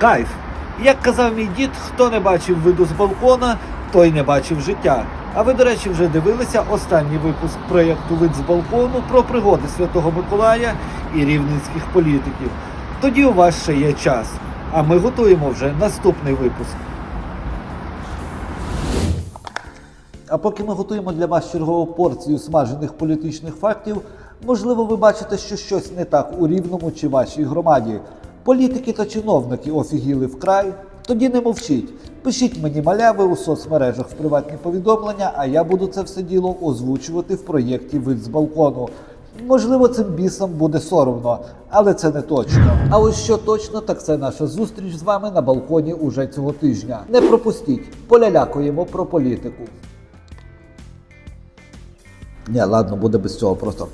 Кайф. Як казав мій дід, хто не бачив виду з балкона, той не бачив життя. А ви, до речі, вже дивилися останній випуск проєкту Вид з балкону про пригоди Святого Миколая і рівненських політиків. Тоді у вас ще є час. А ми готуємо вже наступний випуск. А поки ми готуємо для вас чергову порцію смажених політичних фактів, можливо, ви бачите, що щось не так у рівному чи вашій громаді. Політики та чиновники офігіли вкрай. Тоді не мовчіть. Пишіть мені маляви у соцмережах в приватні повідомлення, а я буду це все діло озвучувати в проєкті Вид з балкону. Можливо, цим бісам буде соромно, але це не точно. А ось що точно, так це наша зустріч з вами на балконі уже цього тижня. Не пропустіть, полялякуємо про політику. Ні, ладно, буде без цього просто.